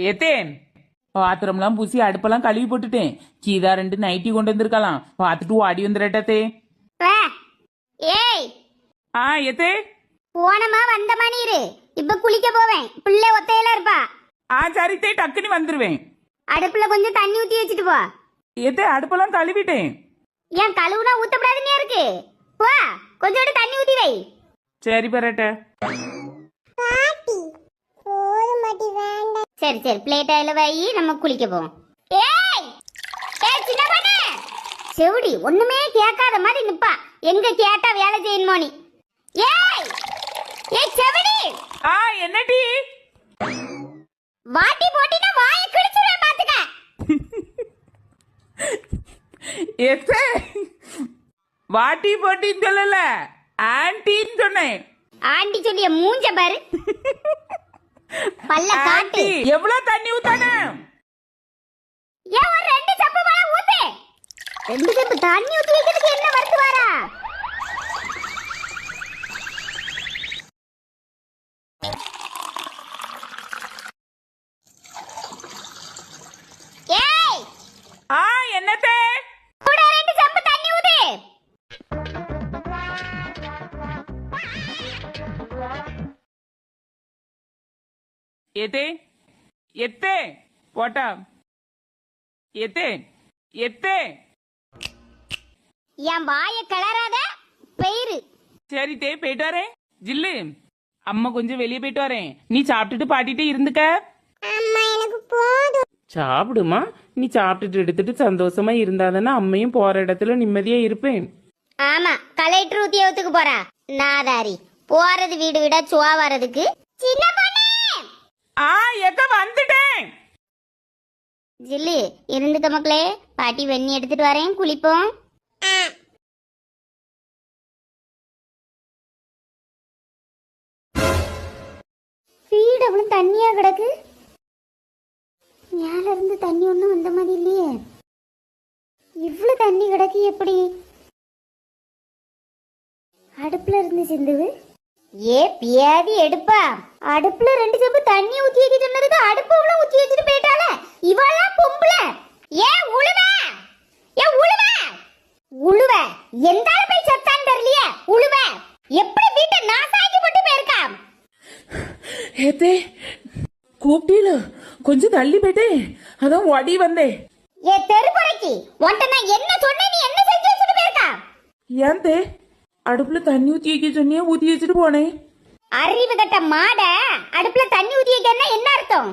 ஏத்தேன். பாத்திரம்லாம் பூசி அடுப்பெல்லாம் கழுவி போட்டுட்டேன். கீதா ரெண்டு நைட்டி கொண்டு வந்திருக்கலாம். பார்த்துட்டு ஓடி வந்துடட்டே. ஏய். ஆ ஏத்தே. போனமா வந்தமா நீரு? இப்ப குளிக்க போவேன். பிள்ளை ஒத்தையில இருப்பா. ஆ சரித்தே டக்குன்னு வந்துருவேன். அடுப்புல கொஞ்சம் தண்ணி ஊத்தி வச்சுட்டு போ. ஏத்தே அடுப்பெல்லாம் கழுவிட்டேன். ஏன் கழுவுனா ஊத்தப்படாதுன்னு இருக்கு போ. கொஞ்சோண்டு தண்ணி ஊத்தி வை. சரி பெறட்ட. சரி சரி. பிளேட் அதில் வை நம்ம குளிக்க போவோம். ஏய்! ஏய் சின்ன பொண்ணு! செவுடி ஒண்ணுமே கேட்காத மாதிரி நிப்பா. எங்க கேட்டா வேலை செய்யணுமோ நீ? ஏய்! ஏய் செவுடி! ஆ என்னடி? வாட்டி போட்டினா வாயை கிழிச்சிருவேன் பாத்துக்க. ஏத்தே வாட்டி போட்டின்னு சொல்லல. ஆன்டின்னு சொன்னேன். ஆண்டி சொல்லிய மூஞ்ச பாரு. பல்ல காட்டு. எவ்வளவு தண்ணி ஊத்தானே ஏன் ஒரு ரெண்டு சப்பு போல ஊத்து. ரெண்டு சப்பு தண்ணி ஊத்தி ஏத்தே எத்தே? போட்டா. எத்தே? எத்தே? என் வாயை கிளறாத பெயிரு. சரி தே போயிட்டு வரேன். ஜில்லு. அம்மா கொஞ்சம் வெளியே போயிட்டு வரேன். நீ சாப்பிட்டுட்டு பாட்டிட்டு இருந்துக்க. அம்மா எனக்கு போதும். சாப்பிடுமா? நீ சாப்பிட்டுட்டு எடுத்துட்டு சந்தோஷமா இருந்தாதானே அம்மையும் போற இடத்துல நிம்மதியா இருப்பேன். ஆமா கலெக்டர் உத்தியோகத்துக்கு போறா. நாதாரி போறது வீடு விட சுவா வர்றதுக்கு. சின்ன பொண்ணு ஆ எக்க வந்துட்டேன் ஜில்லு இருந்துக்க மக்களே பாட்டி வெண்ணி எடுத்துட்டு வரேன் குளிப்போம். வீடு அவ்வளவு தண்ணியா கிடக்கு? மேல இருந்து தண்ணி ஒண்ணும் வந்த மாதிரி இல்லையே. இவ்வளவு தண்ணி கிடக்கு எப்படி? அடுப்புல இருந்து சிந்துவு. ஏ பியாதி எடுப்பா. அடுப்புல ரெண்டு செம்பு தண்ணி ஊத்தி வைக்க சொன்னதுக்கு அடுப்பு ஊத்தி வச்சுட்டு போயிட்டால இவெல்லாம் பொம்பளை ஏ உழுவ ஏ உழுவ உழுவ எந்த ஆள் போய் செத்தான்னு தெரியலையே உழுவ. எப்படி வீட்டை நாசாக்கி போட்டு போயிருக்கா ஏத்தே கூப்பிட்டீல. கொஞ்சம் தள்ளி போயிட்டேன் அதான் ஓடி வந்தேன் ஏ தெருப்புறைக்கு உன்ட்ட நான் என்ன சொன்னேன் நீ என்ன செஞ்சு வச்சுட்டு போயிருக்கா ஏன் தே அடுப்புல தண்ணி ஊத்தி வைக்க சொன்னியே ஊத்தி வச்சுட்டு போனேன் அறிவு கட்ட மாட அடுப்புல தண்ணி ஊத்தி வைக்கன்னா என்ன அர்த்தம்?